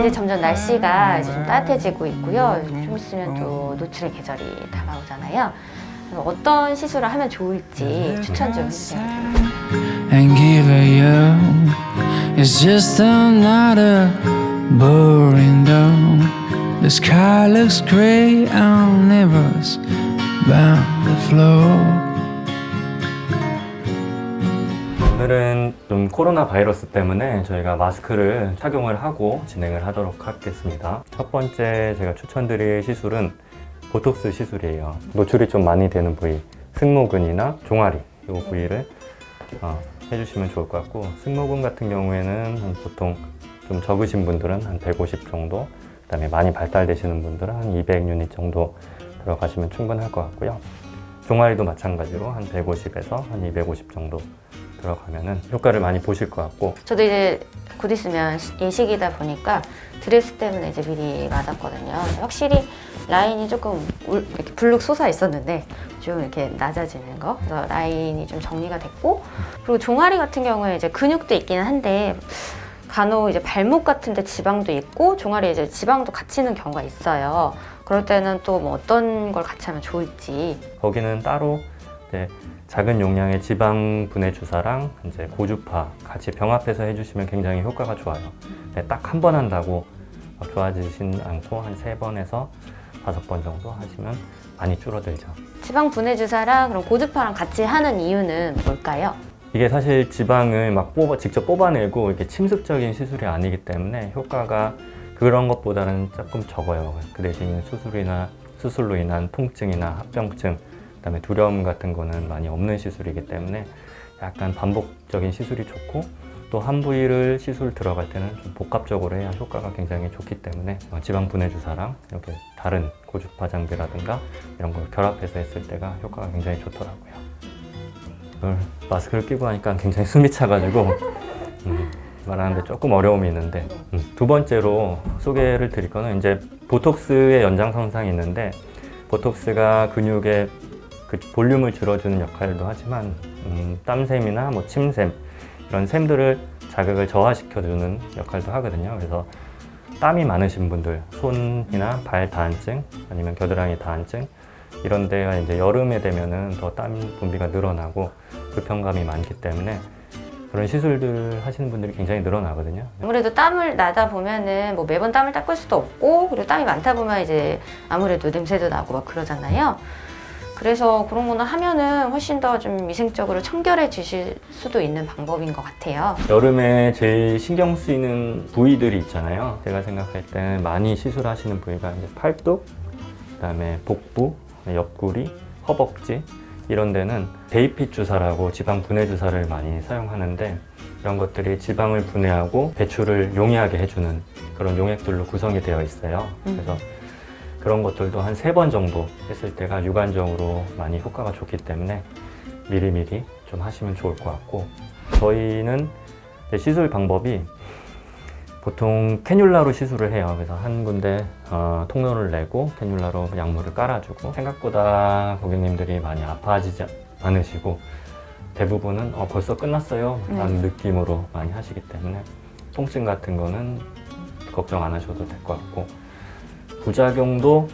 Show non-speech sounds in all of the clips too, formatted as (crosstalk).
이제 점점 날씨가 이제 좀 따뜻해지고 있고요. 좀 있으면 또 노출의 계절이 다가오잖아요. 그래서 어떤 시술을 하면 좋을지 추천 좀 해주세요. and give it you. It's just another boring dawn. The sky looks gray on neighbors bound the floor. 오늘은 좀 코로나 바이러스 때문에 저희가 마스크를 착용을 하고 진행을 하도록 하겠습니다. 첫 번째 제가 추천드릴 시술은 보톡스 시술이에요. 노출이 좀 많이 되는 부위, 승모근이나 종아리 이 부위를 어, 해주시면 좋을 것 같고 승모근 같은 경우에는 한 보통 좀 적으신 분들은 한 150 정도, 그 다음에 많이 발달되시는 분들은 한 200 유닛 정도 들어가시면 충분할 것 같고요. 종아리도 마찬가지로 한 150에서 한 250 정도 들어가면은 효과를 많이 보실 것 같고 저도 이제 곧 있으면 시- 예식이다 보니까 드레스 때문에 이제 미리 맞았거든요. 확실히 라인이 조금 울- 이렇게 불룩 솟아 있었는데 좀 이렇게 낮아지는 거. 그래서 라인이 좀 정리가 됐고 그리고 종아리 같은 경우에 이제 근육도 있기는 한데 간혹 이제 발목 같은데 지방도 있고 종아리에 이제 지방도 갇히는 경우가 있어요. 그럴 때는 또 뭐 어떤 걸 같이 하면 좋을지 거기는 따로 이제 작은 용량의 지방 분해 주사랑 이제 고주파 같이 병합해서 해주시면 굉장히 효과가 좋아요. 딱 한 번 한다고 막 좋아지진 않고 한 세 번에서 다섯 번 정도 하시면 많이 줄어들죠. 지방 분해 주사랑 그럼 고주파랑 같이 하는 이유는 뭘까요? 이게 사실 지방을 막 뽑아 직접 뽑아내고 이렇게 침습적인 시술이 아니기 때문에 효과가 그런 것보다는 조금 적어요. 그 대신 수술이나 수술로 인한 통증이나 합병증, 그다음에 두려움 같은 거는 많이 없는 시술이기 때문에 약간 반복적인 시술이 좋고 또 한 부위를 시술 들어갈 때는 좀 복합적으로 해야 효과가 굉장히 좋기 때문에 어, 지방 분해 주사랑 이렇게 다른 고주파 장비라든가 이런 걸 결합해서 했을 때가 효과가 굉장히 좋더라고요. 마스크를 끼고 하니까 굉장히 숨이 차가지고 음, 말하는데 조금 어려움이 있는데 음, 두 번째로 소개를 드릴 거는 이제 보톡스의 연장선상이 있는데 보톡스가 근육의 그 볼륨을 줄여주는 역할도 하지만 음, 땀샘이나 뭐 침샘 이런 샘들을 자극을 저하시켜주는 역할도 하거든요. 그래서 땀이 많으신 분들, 손이나 발 다한증 아니면 겨드랑이 다한증 이런 데가 이제 여름에 되면은 더 땀 분비가 늘어나고 불편감이 많기 때문에 그런 시술들 하시는 분들이 굉장히 늘어나거든요. 아무래도 땀을 나다 보면은 뭐 매번 땀을 닦을 수도 없고 그리고 땀이 많다 보면 이제 아무래도 냄새도 나고 막 그러잖아요. 그래서 그런 거는 하면은 훨씬 더 좀 위생적으로 청결해 주실 수도 있는 방법인 것 같아요. 여름에 제일 신경 쓰이는 부위들이 있잖아요. 제가 생각할 때는 많이 시술하시는 부위가 이제 팔뚝, 그다음에 복부, 옆구리, 허벅지 이런 데는 데이핏 주사라고 지방 분해 주사를 많이 사용하는데 이런 것들이 지방을 분해하고 배출을 용이하게 해주는 그런 용액들로 구성이 되어 있어요. 음. 그래서 그런 것들도 한 세 번 정도 했을 때가 유관적으로 많이 효과가 좋기 때문에 미리미리 좀 하시면 좋을 것 같고 저희는 시술 방법이 보통 캐뉼라로 시술을 해요. 그래서 한 군데 어, 통로를 내고 캐뉼라로 약물을 깔아주고 생각보다 고객님들이 많이 아파하지 않으시고 대부분은 어, 벌써 끝났어요 라는 느낌으로 많이 하시기 때문에 통증 같은 거는 걱정 안 하셔도 될 것 같고 부작용도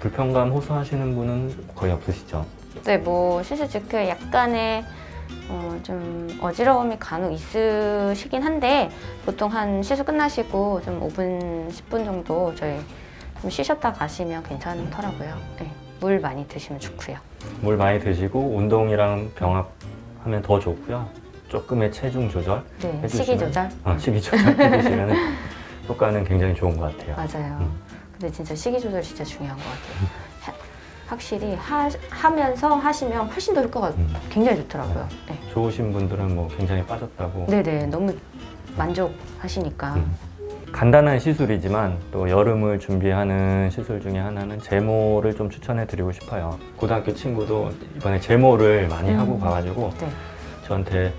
불편감 호소하시는 분은 거의 없으시죠. 네, 뭐 시술 직후에 약간의 어, 좀 어지러움이 간혹 있으시긴 한데 보통 한 시술 끝나시고 좀 5분, 10분 정도 저희 좀 쉬셨다 가시면 괜찮더라고요. 네, 물 많이 드시면 좋고요. 물 많이 드시고 운동이랑 병합하면 더 좋고요. 조금의 체중 조절, 네, 해주시면- 식이 조절. 어, 식이 조절 해주시면 효과는 굉장히 좋은 것 같아요. (laughs) 맞아요. 음. 근데 진짜 식이 조절 진짜 중요한 것 같아요. 하- 확실히 하, 하면서 하시면 훨씬 더 효과가 음. 굉장히 좋더라고요. 네. 좋으신 분들은 뭐 굉장히 빠졌다고. 네네, 너무 만족하시니까. 음. 간단한 시술이지만 또 여름을 준비하는 시술 중에 하나는 제모를 좀 추천해 드리고 싶어요. 고등학교 친구도 이번에 제모를 많이 음. 하고 가가지고 네. 저한테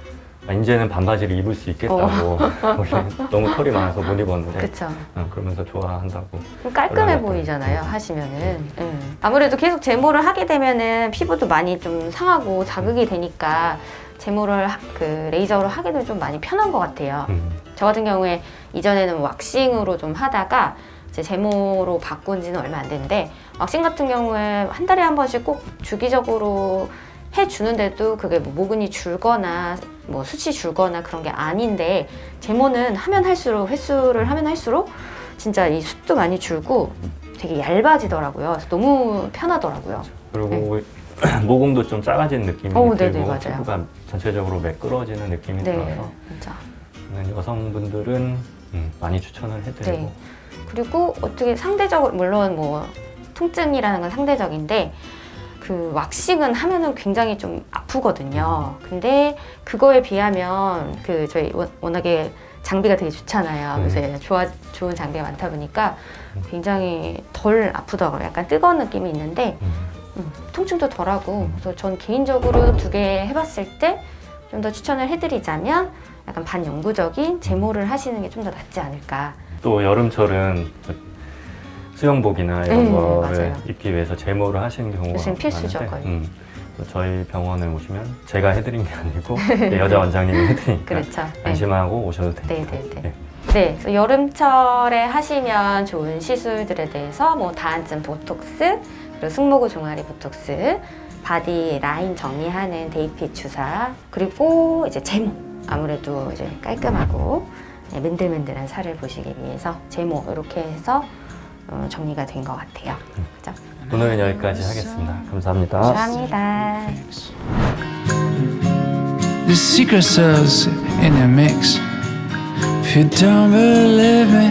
아, 이제는 반바지를 입을 수 있겠다고 (laughs) 원래 너무 털이 많아서 못 입었는데 그쵸. 어, 그러면서 좋아한다고 좀 깔끔해. 보이잖아요 하시면은 음. 아무래도 계속 제모를 하게 되면은 피부도 많이 좀 상하고 자극이 되니까 제모를 하- 그 레이저로 하기도 좀 많이 편한 것 같아요 음. 저 같은 경우에 이전에는 왁싱으로 좀 하다가 이제 제모로 바꾼 지는 얼마 안 됐는데 왁싱 같은 경우에 한 달에 한 번씩 꼭 주기적으로 해주는데도 그게 뭐 모근이 줄거나 뭐 수치 줄거나 그런 게 아닌데 제모는 하면 할수록 횟수를 하면 할수록 진짜 이 숱도 많이 줄고 되게 얇아지더라고요. 그래서 너무 편하더라고요. 그리고 (clears throat) 모공도 좀 작아진 느낌이 어, 들고 네네, 맞아요. 피부가 전체적으로 매끄러지는 느낌이 네, 들어서 진짜. 여성분들은 음, 많이 추천을 해드리고 네. 그리고 어떻게 상대적으로 물론 뭐 통증이라는 건 상대적인데 그 왁싱은 하면은 굉장히 좀 아프거든요. 근데 그거에 비하면 그 저희 워- 워낙에 장비가 되게 좋잖아요. 그래서 음. 좋아 좋은 장비가 많다 보니까 굉장히 덜 아프더라고요. 약간 뜨거운 느낌이 있는데 음, 음, 통증도 덜하고 그래서 전 개인적으로 두 개 해봤을 때 좀 더 추천을 해드리자면 약간 반영구적인 제모를 하시는 게 좀 더 낫지 않을까. 또 여름철은 수영복이나 이런 네, 거를 맞아요. 입기 위해서 제모를 하시는 경우가 요즘 필수죠, 많은데, 거의. 음, 또 저희 병원에 오시면 제가 해드린 게 아니고 (laughs) 네, 여자 원장님이 해드리니까 그렇죠. 네. 안심하고 오셔도 됩니다. 네네네. 네. 네, 그래서 여름철에 하시면 좋은 시술들에 대해서 뭐 다한증 보톡스, 그리고 승모근 종아리 보톡스, 바디 라인 정리하는 데이핏 주사, 그리고 이제 제모. 아무래도 이제 깔끔하고 네, 맨들맨들한 살을 보시기 위해서 제모 이렇게 해서 어, 정리가 된 것 같아요. 그죠? 오늘은 여기까지 하겠습니다. 감사합니다. 감사합니다. The secret sauce in the mix. If you don't believe me,